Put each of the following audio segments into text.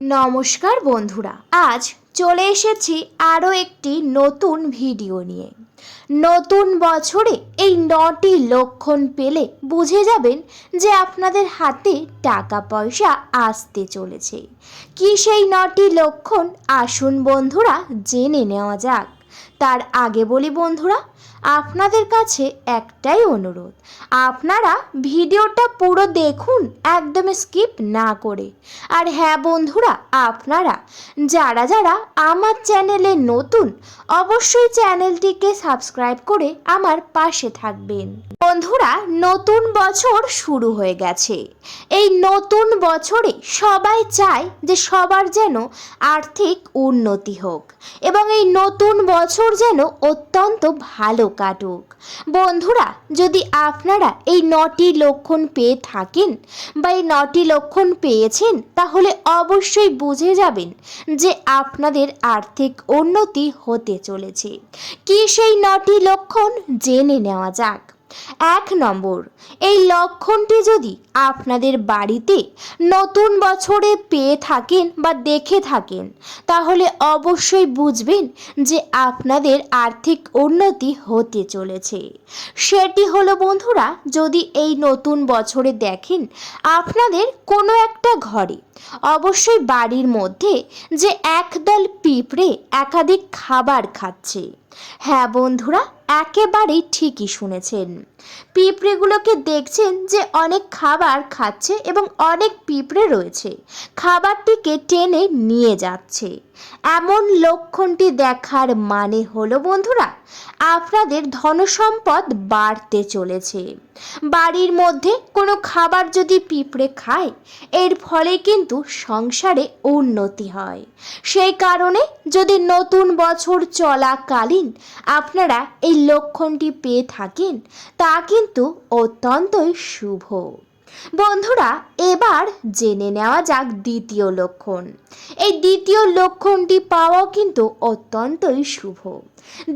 নমস্কার বন্ধুরা, আজ চলে এসেছি আরও একটি নতুন ভিডিও নিয়ে। নতুন বছরে এই নটি লক্ষণ পেলে বুঝে যাবেন যে আপনাদের হাতে টাকা পয়সা আসতে চলেছে। কি সেই নটি লক্ষণ? আসুন বন্ধুরা, জেনে নেওয়া যাক। তার আগে বলি বন্ধুরা, আপনাদের কাছে একটাই অনুরোধ, আপনারা ভিডিওটা পুরো দেখুন, একদম স্কিপ না করে। আর হ্যাঁ বন্ধুরা, আপনারা যারা যারা আমার চ্যানেলে নতুন, অবশ্যই চ্যানেলটিকে সাবস্ক্রাইব করে আমার পাশে থাকবেন। বন্ধুরা, নতুন বছর শুরু হয়ে গেছে। এই নতুন বছরে সবাই চায় যে সবার যেন আর্থিক উন্নতি হোক। এবং এই নতুন বছর যেন অত্যন্ত ভালো কাটুক। বন্ধুরা, যদি আপনারা এই নটি লক্ষণ পেয়ে থাকেন বা এই নটি লক্ষণ পেয়েছেন, তাহলে অবশ্যই বুঝে যাবেন যে আপনাদের আর্থিক উন্নতি হতে চলেছে। কি সেই নটি লক্ষণ? জেনে নেওয়া যাক। এক নম্বর, এই লক্ষণটি যদি আপনাদের বাড়িতে নতুন বছরে পেয়ে থাকেন বা দেখে থাকেন, তাহলে অবশ্যই বুঝবেন যে আপনাদের আর্থিক উন্নতি হতে চলেছে। সেটি হলো বন্ধুরা, যদি এই নতুন বছরে দেখেন আপনাদের কোনো একটা ঘরে, অবশ্যই বাড়ির মধ্যে যে একদল পিঁপড়ে একাধিক খাবার খাচ্ছে। হ্যাঁ বন্ধুরা একেবারেই ঠিকই শুনেছেন। পিঁপড়েগুলোকে দেখছেন যে অনেক খাবার খাচ্ছে এবং অনেক পিঁপড়ে রয়েছে। খাবারটিকে টেনে নিয়ে যাচ্ছে। এমন লক্ষণটি দেখার মানে হলো, বন্ধুরা আপনাদের ধনসম্পদ বাড়তে চলেছে। বাড়ির মধ্যে কোনো খাবার যদি পিঁপড়ে খায়, এর ফলে কিন্তু সংসারে উন্নতি হয়। সেই কারণে যদি নতুন বছর চলাকালীন আপনারা এই লক্ষণটি পেয়ে থাকেন, তা কিন্তু অত্যন্তই শুভ। বন্ধুরা, এবার জেনে নেওয়া যাক দ্বিতীয় লক্ষণ। এই দ্বিতীয় লক্ষণটি পাওয়া কিন্তু অত্যন্তই শুভ।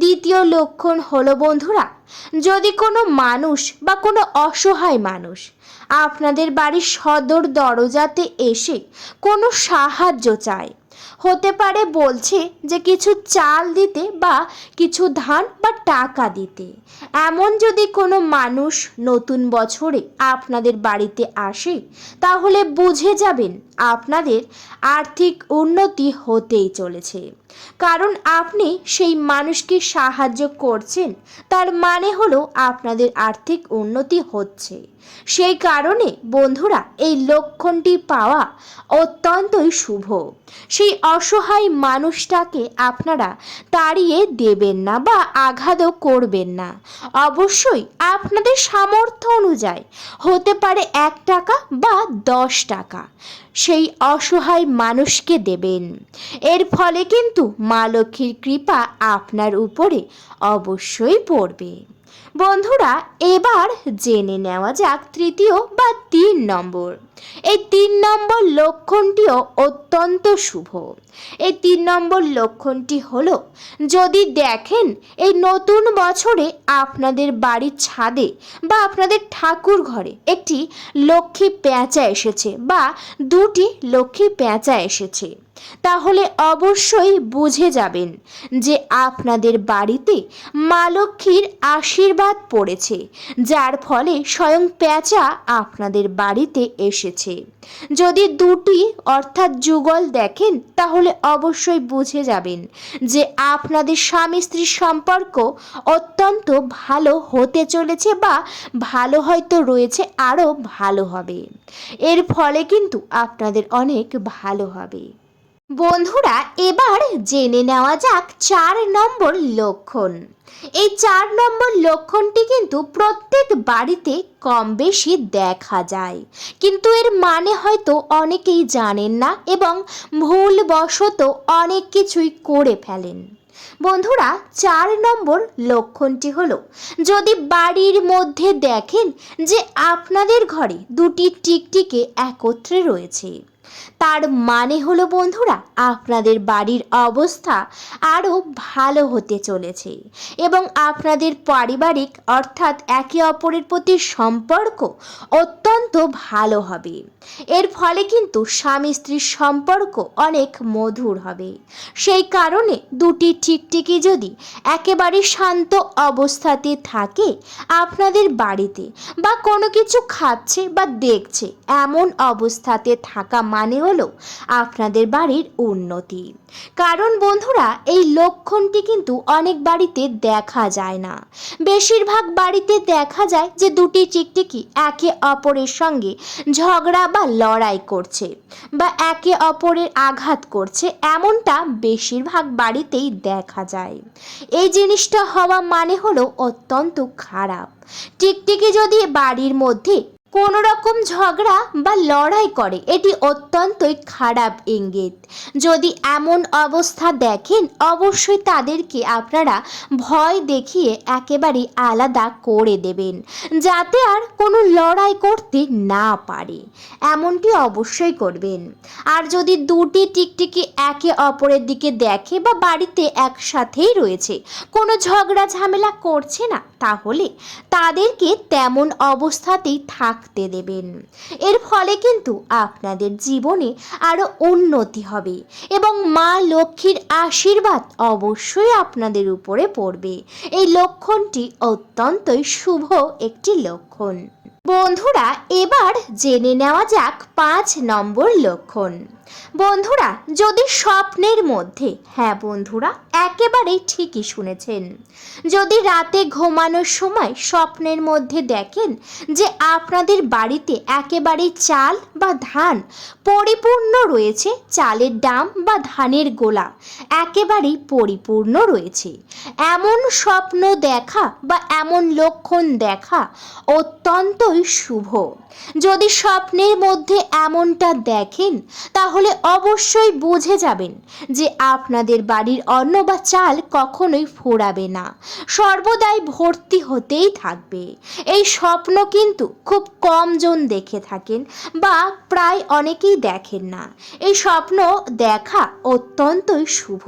দ্বিতীয় লক্ষণ হলো বন্ধুরা, যদি কোনো মানুষ বা কোনো অসহায় মানুষ আপনাদের বাড়ির সদর দরজাতে এসে কোনো সাহায্য চায় হতে পারে বলছে যে কিছু চাল দিতে বা কিছু ধান বা টাকা দিতে। এমন যদি কোনো মানুষ নতুন বছরে আপনাদের বাড়িতে আসে, তাহলে বুঝে যাবেন আপনাদের আর্থিক উন্নতি হতেই চলেছে। কারণ আপনি সেই মানুষকে সাহায্য করছেন। তার মানে হলো আপনাদের আর্থিক উন্নতি হচ্ছে। সেই কারণে বন্ধুরা, এই লক্ষণটি পাওয়া অত্যন্তই শুভ। সেই অসহায় মানুষটাকে আপনারা তাড়িয়ে দেবেন না বা আঘাতও করবেন না। অবশ্যই আপনাদের সামর্থ্য অনুযায়ী হতে পারে এক টাকা বা দশ টাকা। সেই অসহায় মানুষকে দেবেন। এর ফলে কিন্তু মা লক্ষ্মীর কৃপা আপনার উপরে অবশ্যই পড়বে। বন্ধুরা, এবার জেনে নেওয়া যাক তৃতীয় বা তিন নম্বর। এই তিন নম্বর লক্ষণটিও অত্যন্ত শুভ। এই তিন নম্বর লক্ষণটি হলো, যদি দেখেন এই নতুন বছরে আপনাদের বাড়ির ছাদে বা আপনাদের ঠাকুর ঘরে একটি লক্ষ্মী পেঁচা এসেছে বা দুটি লক্ষ্মী পেঁচা এসেছে, তাহলে অবশ্যই বুঝে যাবেন যে আপনাদের বাড়িতে মা লক্ষ্মীর আশীর্বাদ পড়েছে, যার ফলে স্বয়ং পেঁচা আপনাদের বাড়িতে এসেছে। যদি দুটি অর্থাৎ যুগল দেখেন, তাহলে অবশ্যই বুঝে যাবেন যে আপনাদের স্বামী স্ত্রীর সম্পর্ক অত্যন্ত ভালো হতে চলেছে বা ভালো হয়তো রয়েছে, আরও ভালো হবে। এর ফলে কিন্তু আপনাদের অনেক ভালো হবে। বন্ধুরা, এবার জেনে নেওয়া যাক চার নম্বর লক্ষণ। এই চার নম্বর লক্ষণটি কিন্তু প্রত্যেক বাড়িতে কম বেশি দেখা যায়। কিন্তু এর মানে হয়তো অনেকেই জানেন না এবং ভুলবশত অনেক কিছুই করে ফেলেন। বন্ধুরা, চার নম্বর লক্ষণটি হলো, যদি বাড়ির মধ্যে দেখেন যে আপনাদের ঘরে দুটি টিকটিকে একত্রে রয়েছে তার মানে হলো, বন্ধুরা, আপনাদের বাড়ির অবস্থা আরও ভালো হতে চলেছে এবং আপনাদের পারিবারিক, অর্থাৎ একে অপরের প্রতি সম্পর্ক অত্যন্ত ভালো হবে। এর ফলে কিন্তু স্বামী স্ত্রীর সম্পর্ক অনেক মধুর হবে। সেই কারণে দুটি টিকটিকি যদি একেবারে শান্ত অবস্থাতে থাকে আপনাদের বাড়িতে বা কোনো কিছু খাচ্ছে বা দেখছে এমন অবস্থাতে থাকা মানে হলো আপনাদের বাড়ির উন্নতি। কারণ বন্ধুরা, এই লক্ষণটি কিন্তু অনেক বাড়িতে দেখা যায় না। বেশিরভাগ বাড়িতে দেখা যায় যে দুটি টিকটিকি একে অপরের সঙ্গে ঝগড়া বা লড়াই করছে বা একে অপরের আঘাত করছে, এমনটা বেশিরভাগ বাড়িতেই দেখা যায়। এই জিনিসটা হওয়া মানে হলো অত্যন্ত খারাপ। টিকটিকি যদি বাড়ির মধ্যে কোনো রকম ঝগড়া বা লড়াই করে, এটি অত্যন্তই খারাপ ইঙ্গিত। যদি এমন অবস্থা দেখেন, অবশ্যই তাদেরকে আপনারা ভয় দেখিয়ে একেবারে আলাদা করে দেবেন, যাতে আর কোনো লড়াই করতে না পারে। এমনটি অবশ্যই করবেন। আর যদি দুটি টিকটিকি একে অপরের দিকে দেখে বা বাড়িতে একসাথেই রয়েছে। কোনো ঝগড়া ঝামেলা করছে না, তাহলে তাদেরকে তেমন অবস্থাতেই থাকতে দেবেন। এর ফলে কিন্তু আপনাদের জীবনে আরও উন্নতি হবে এবং মা লক্ষ্মীর আশীর্বাদ অবশ্যই আপনাদের উপরে পড়বে। এই লক্ষণটি অত্যন্তই শুভ একটি লক্ষণ। বন্ধুরা, এবার জেনে নেওয়া যাক পাঁচ নম্বর লক্ষণ। বন্ধুরা, যদি স্বপ্নের মধ্যে হ্যাঁ বন্ধুরা, একেবারেই ঠিকই শুনেছেন। যদি রাতে ঘুমানোর সময় স্বপ্নের মধ্যে দেখেন যে আপনাদের বাড়িতে একেবারেই চাল বা ধান পরিপূর্ণ রয়েছে, চালের ডাম বা ধানের গোলা একেবারেই পরিপূর্ণ রয়েছে, এমন স্বপ্ন দেখা বা এমন লক্ষণ দেখা অত্যন্তই শুভ। যদি স্বপ্নের মধ্যে এমনটা দেখেন, তাহলে অবশ্যই বুঝে যাবেন যে আপনাদের বাড়ির অন্ন বা চাল কখনোই ফোরাবে না। সর্বদাই ভর্তি হতেই থাকবে। এই স্বপ্ন কিন্তু খুব কম জন দেখে থাকেন বা প্রায় অনেকেই দেখেন না। এই স্বপ্ন দেখা অত্যন্তই শুভ।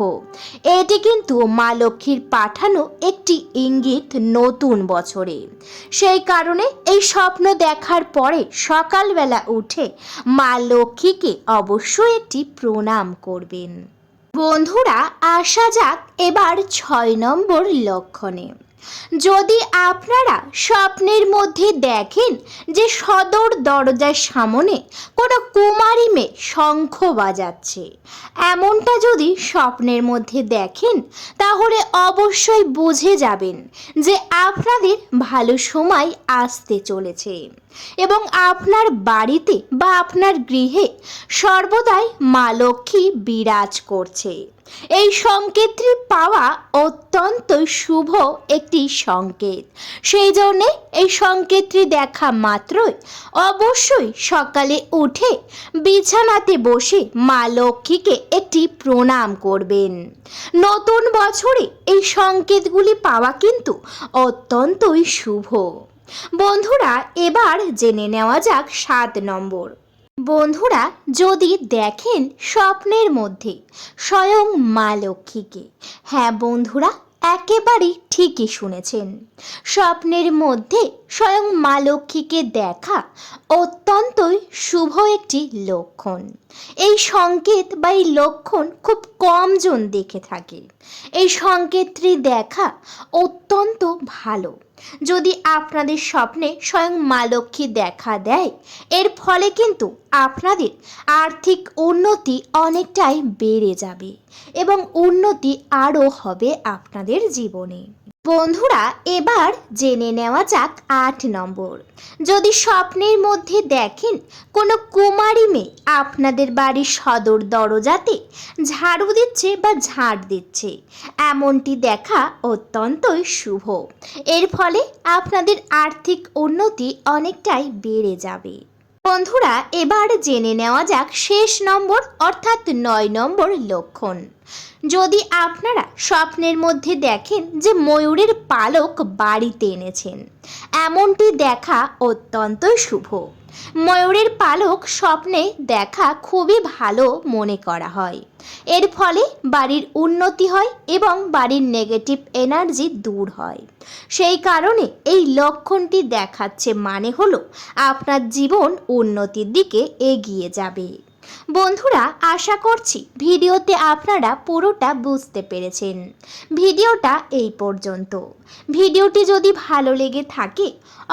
এটি কিন্তু মা লক্ষ্মীর পাঠানো একটি ইঙ্গিত নতুন বছরে। সেই কারণে এই স্বপ্ন দেখার পরে সকালবেলা উঠে মা লক্ষ্মীকে অবশ্যই একটি প্রণাম করবেন। বন্ধুরা আসা যাক এবার ছয় নম্বর লক্ষণে। যদি আপনারা স্বপ্নের মধ্যে দেখেন যে সদর দরজার সামনে কোনো কুমারী মেয়ে শঙ্খ বাজাচ্ছে, এমনটা যদি স্বপ্নের মধ্যে দেখেন, তাহলে অবশ্যই বুঝে যাবেন যে আপনাদের ভালো সময় আসতে চলেছে এবং আপনার বাড়িতে বা আপনার গৃহে সর্বদাই মা লক্ষ্মী বিরাজ করছে। এই সংকেতটি পাওয়া অত্যন্ত শুভ একটি সংকেত। সেই জন্যে এই সংকেতটি দেখা মাত্রই অবশ্যই সকালে উঠে বিছানাতে বসে মা লক্ষ্মীকে একটি প্রণাম করবেন। নতুন বছরে এই সংকেতগুলি পাওয়া কিন্তু অত্যন্তই শুভ। বন্ধুরা, এবার জেনে নেওয়া যাক সাত নম্বর। বন্ধুরা, যদি দেখেন স্বপ্নের মধ্যে, স্বয়ং মা লক্ষ্মীকে হ্যাঁ বন্ধুরা, একেবারেই ঠিকই শুনেছেন। স্বপ্নের মধ্যে স্বয়ং মা লক্ষ্মীকে দেখা অত্যন্তই শুভ একটি লক্ষণ। এই সংকেত বা এই লক্ষণ খুব কম জন দেখে থাকে। এই সংকেতটি দেখা অত্যন্ত ভালো। যদি আপনাদের স্বপ্নে স্বয়ং মা লক্ষ্মী দেখা দেয়, এর ফলে কিন্তু আপনাদের আর্থিক উন্নতি অনেকটাই বেড়ে যাবে এবং উন্নতি আরও হবে আপনাদের জীবনে। বন্ধুরা, এবার জেনে নেওয়া যাক আট নম্বর। যদি স্বপ্নের মধ্যে দেখেন কোনো কুমারী মেয়ে আপনাদের বাড়ির সদর দরজাতে ঝাড়ু দিচ্ছে বা ঝাড় দিচ্ছে, এমনটি দেখা অত্যন্তই শুভ। এর ফলে আপনাদের আর্থিক উন্নতি অনেকটাই বেড়ে যাবে। বন্ধুরা, এবার জেনে নেওয়া যাক শেষ নম্বর অর্থাৎ নয় নম্বর লক্ষণ। যদি আপনারা স্বপ্নের মধ্যে দেখেন যে ময়ূরের পালক বাড়িতে এনেছেন, এমনটি দেখা অত্যন্তই শুভ। ময়ূরের পালক স্বপ্নে দেখা খুবই ভালো মনে করা হয়। এর ফলে বাড়ির উন্নতি হয় এবং বাড়ির নেগেটিভ এনার্জি দূর হয়। সেই কারণে এই লক্ষণটি দেখাচ্ছে মানে হলো আপনার জীবন উন্নতির দিকে এগিয়ে যাবে। বন্ধুরা, আশা করছি ভিডিওতে আপনারা পুরোটা বুঝতে পেরেছেন। ভিডিওটা এই পর্যন্ত। ভিডিওটি যদি ভালো লেগে থাকে,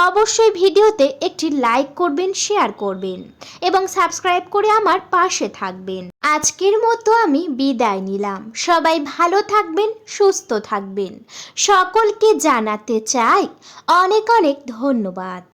অবশ্যই ভিডিওতে একটি লাইক করবেন, শেয়ার করবেন এবং সাবস্ক্রাইব করে আমার পাশে থাকবেন। আজকের মতো আমি বিদায় নিলাম। সবাই ভালো থাকবেন, সুস্থ থাকবেন। সকলকে জানাতে চাই অনেক অনেক ধন্যবাদ।